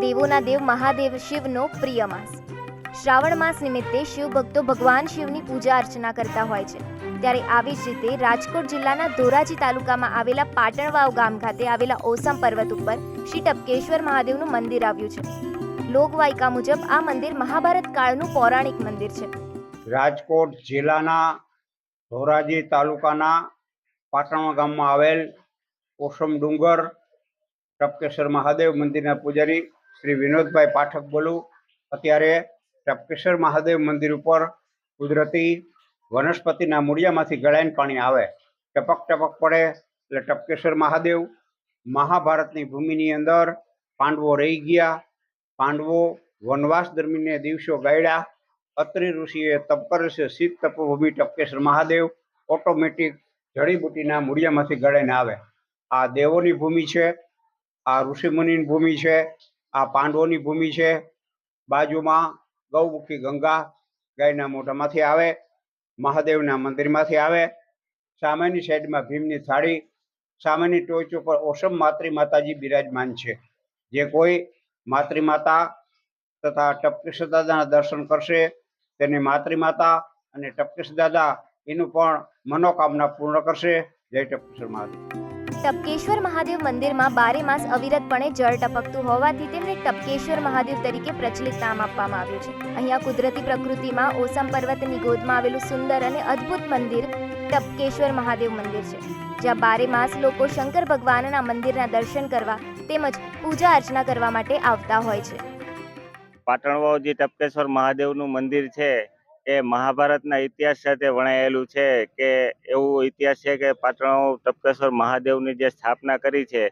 દેવોના દેવ મહાદેવ શિવનો પ્રિય માસ. શ્રાવણ માસ નિમિત્તે શિવ ભક્તો ભગવાન શિવની પૂજા અર્ચના કરતા હોય છે. ત્યારે આવી જ રીતે રાજકોટ જિલ્લાના ધોરાજી તાલુકામાં આવેલા પાટણવાવ ગામ ખાતે આવેલા ઓસમ પર્વત ઉપર શ્રી ટપકેશ્વર મહાદેવનું મંદિર આવ્યું છે. લોકવાયકા મુજબ આ મંદિર મહાભારત કાળનું પૌરાણિક મંદિર છે. રાજકોટ જિલ્લાના ધોરાજી તાલુકાના પાટણ ગામમાં આવેલ ઓસમ ડુંગર ટપકેશ્વર મહાદેવ મંદિરના પૂજારી શ્રી વિનોદભાઈ પાઠક બોલું. અત્યારે ટપકેશ્વર મહાદેવ મંદિર ઉપર કુદરતી વનસ્પતિના મૂળિયામાંથી ગળાઈને પાણી આવે. ટપક ટપક પડે એટલે ટપકેશ્વર મહાદેવ મહાભારતની ભૂમિની અંદર પાંડવો રહી ગયા. પાંડવો વનવાસ દરમિયાન દિવસો ગાળ્યા અત્રિ ઋષિએ તપ કરે છે. શીત તપોભૂમિ ટપકેશ્વર મહાદેવ ઓટોમેટિક જડીબુટીના મૂળિયામાંથી ગળાઈને આવે. આ દેવોની ભૂમિ છે. આ ઋષિમુનિની ભૂમિ છે, આ પાંડવોની ભૂમિ છે. બાજુમાં ગૌમુખી ગંગા ગાયના મોઢામાંથી આવે, મહાદેવના મંદિરમાંથી આવે, સામેની સાઈડમાં ભીમની થાળી, સામેની ટોચ ઉપર ઓસમ માતૃ માતાજી બિરાજમાન છે. જે કોઈ માતૃમાતા તથા ટપકેશ દાદાના દર્શન કરશે, તેની માતૃમાતા અને ટપકેશ દાદા એનું પણ મનોકામના પૂર્ણ કરશે. જય ટપકેશ્વર મહાદેવ. ટપકેશ્વર મહાદેવ મંદિરમાં બારે માસ અવિરતપણે જળ ટપકતું હોવાથી તેમને ટપકેશ્વર મહાદેવ તરીકે પ્રચલિત નામ આપવામાં આવ્યું છે. અહીંયા કુદરતી પ્રકૃતિમાં ઓસમ પર્વતની ગોદમાં આવેલું સુંદર અને અદ્ભુત મંદિર ટપકેશ્વર મહાદેવ મંદિર છે. જ્યાં બારે માસ લોકો શંકર ભગવાનના મંદિરના દર્શન કરવા તેમજ પૂજા અર્ચના કરવા માટે આવતા હોય છે. પાટણવાવ જે ટપકેશ્વર મહાદેવનું મંદિર છે. એ મહાભારતના ઇતિહાસ સાથે વણાયેલું છે કે એવું ઇતિહાસ છે કે પાટણો તપકેશ્વર મહાદેવની જે સ્થાપના કરી છે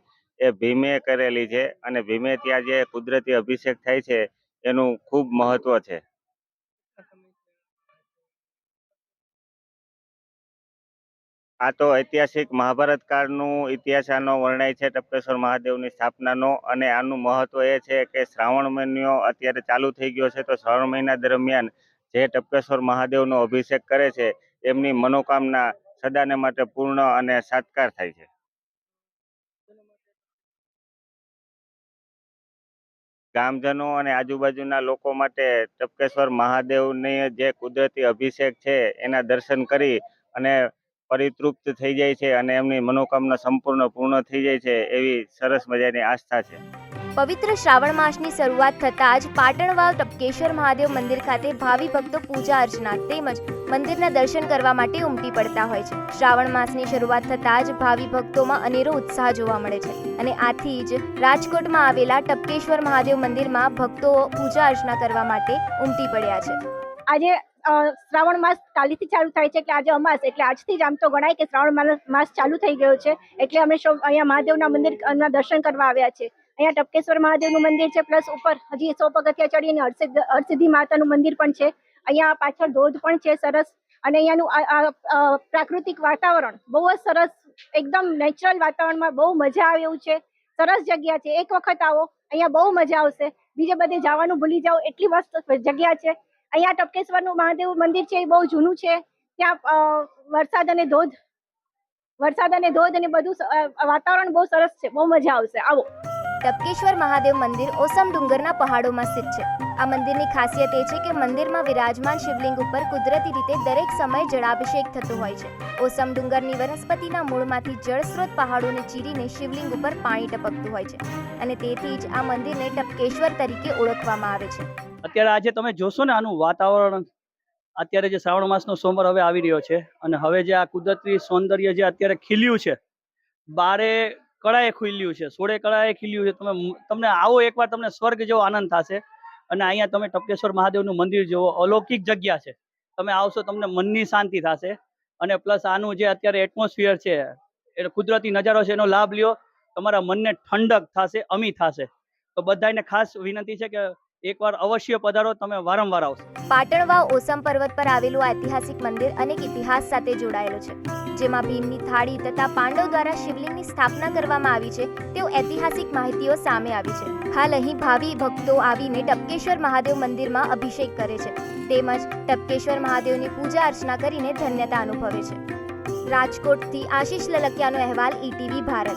એ ભીમે કરેલી છે અને ભીમે ત્યાં જે કુદરતી અભિષેક થાય છે એનું ખૂબ મહત્વ છે. આ તો ઐતિહાસિક મહાભારત કાળનું ઇતિહાસ આનો વર્ણાય છે ટપકેશ્વર મહાદેવની સ્થાપનાનો અને આનું મહત્વ એ છે કે શ્રાવણ મહિનો અત્યારે ચાલુ થઈ ગયો છે તો શ્રાવણ મહિના દરમિયાન જે ટપકેશ્વર મહાદેવનો અભિષેક કરે છે, એમની મનોકામના સદાને માટે પૂર્ણ અને સાત્કાર થાય છે. ગામજનો અને આજુબાજુના લોકો માટે ટપકેશ્વર મહાદેવની જે કુદરતી અભિષેક છે, એના દર્શન કરી અને પરિતૃપ્ત થઈ જાય છે અને એમની મનોકામના સંપૂર્ણ પૂર્ણ થઈ જાય છે, એવી સરસ મજાની આસ્થા છે. પવિત્ર શ્રાવણ માસની શરૂઆત થતાં જ પાટણવાવ ટપકેશ્વર મહાદેવ મંદિર ખાતે ભાવિ ભક્તો પૂજા અર્ચના તેમજ મંદિરના દર્શન કરવા માટે ઉમટી પડતા હોય છે. શ્રાવણ માસની શરૂઆત થતાં જ ભાવિ ભક્તોમાં અનેરો ઉત્સાહ જોવા મળે છે અને આથી જ રાજકોટમાં આવેલા ટપકેશ્વર મહાદેવ મંદિરમાં ભક્તો પૂજા અર્ચના કરવા માટે ઉમટી પડ્યા છે. આજે શ્રાવણ માસ કાલથી ચાલુ થાય છે એટલે આજે અમાસ, એટલે આજથી જ આમ તો ગણાય કે શ્રાવણ માસ- ચાલુ થઈ ગયો છે. એટલે અમે સૌ અહીંયા મહાદેવના મંદિર ના દર્શન કરવા આવ્યા છે અહીંયા ટપકેશ્વર મહાદેવનું મંદિર છે, પ્લસ ઉપર હજી સો પગથિયા ચડીને હરસિદ્ધ માતાનું મંદિર પણ છે. અહીંયા પાછળ ધોધ પણ છે સરસ અને અહીંયાનું પ્રાકૃતિક વાતાવરણ બહુ જ સરસ, એકદમ નેચરલ વાતાવરણમાં બહુ મજા આવે એવું છે. સરસ જગ્યા છે. એક વખત આવો, અહીંયા બહુ મજા આવશે. બીજે બધે જવાનું ભૂલી જાઓ, એટલી મસ્ત જગ્યા છે. અહીંયા ટપકેશ્વરનું મહાદેવ મંદિર છે, એ બહુ જૂનું છે. ત્યાં વરસાદ અને ધોધ વરસાદ અને ધોધ અને બધું વાતાવરણ બહુ સરસ છે. બહુ મજા આવશે. આવો. ટપકેશ્વર મહાદેવ મંદિર ઓસમ ડુંગરના પહાડોમાં સ્થિત છે. આ મંદિરની ખાસિયત એ છે કે મંદિરમાં વિરાજમાન શિવલિંગ ઉપર કુદરતી રીતે દરેક સમય જળાભિષેક થતો હોય છે. ઓસમ ડુંગરની વનસ્પતિના મૂળમાંથી જળસ્રોત પહાડોને ચીરીને શિવલિંગ ઉપર પાણી ટપકતું હોય છે. અને તેથી જ આ મંદિરને ટપકેશ્વર તરીકે ઓળખવામાં આવે છે. અત્યારે આજે તમે જોશો ને આનું વાતાવરણ અત્યારે જે શ્રાવણ માસનો સોમવાર હવે આવી રહ્યો છે અને હવે જે આ કુદરતી સૌંદર્ય જે અત્યારે ખીલ્યું છે, બારે કળાએ ખીલ્યું છે, સોળે કળાએ ખીલ્યું છે, તમે તમને આવો એકવાર તમને સ્વર્ગ જેવો આનંદ થશે અને અહીંયા તમે ટપકેશ્વર મહાદેવનું મંદિર જેવો અલૌકિક જગ્યા છે. તમે આવશો તમને મનની શાંતિ થશે અને પ્લસ આનું જે અત્યારે એટમોસ્ફિયર છે, એ કુદરતી નજારો છે, એનો લાભ લ્યો, તમારા મનને ઠંડક થશે, અમી થશે. તો બધાને ખાસ વિનંતી છે કે એકવાર અવશ્ય પધારો, તમે વારંવાર આવશો. પાટણવાવ ઓસમ પર્વત પર આવેલું ઐતિહાસિક મંદિર અનેક ઇતિહાસ સાથે જોડાયેલું છે. જેમાં ભીમની થાળી તથા પાંડવ દ્વારા શિવલિંગની સ્થાપના કરવામાં આવી છે, તેઓ ઐતિહાસિક માહિતીઓ સામે આવી છે. હાલ અહીં ભાવિ ભક્તો આવીને ટપકેશ્વર મહાદેવ મંદિરમાં અભિષેક કરે છે. તેમજ ટપકેશ્વર મહાદેવની પૂજા અર્ચના કરીને ધન્યતા અનુભવે છે. રાજકોટથી આશીષ લલકિયાનો અહેવાલ ઈટીવી ભારત.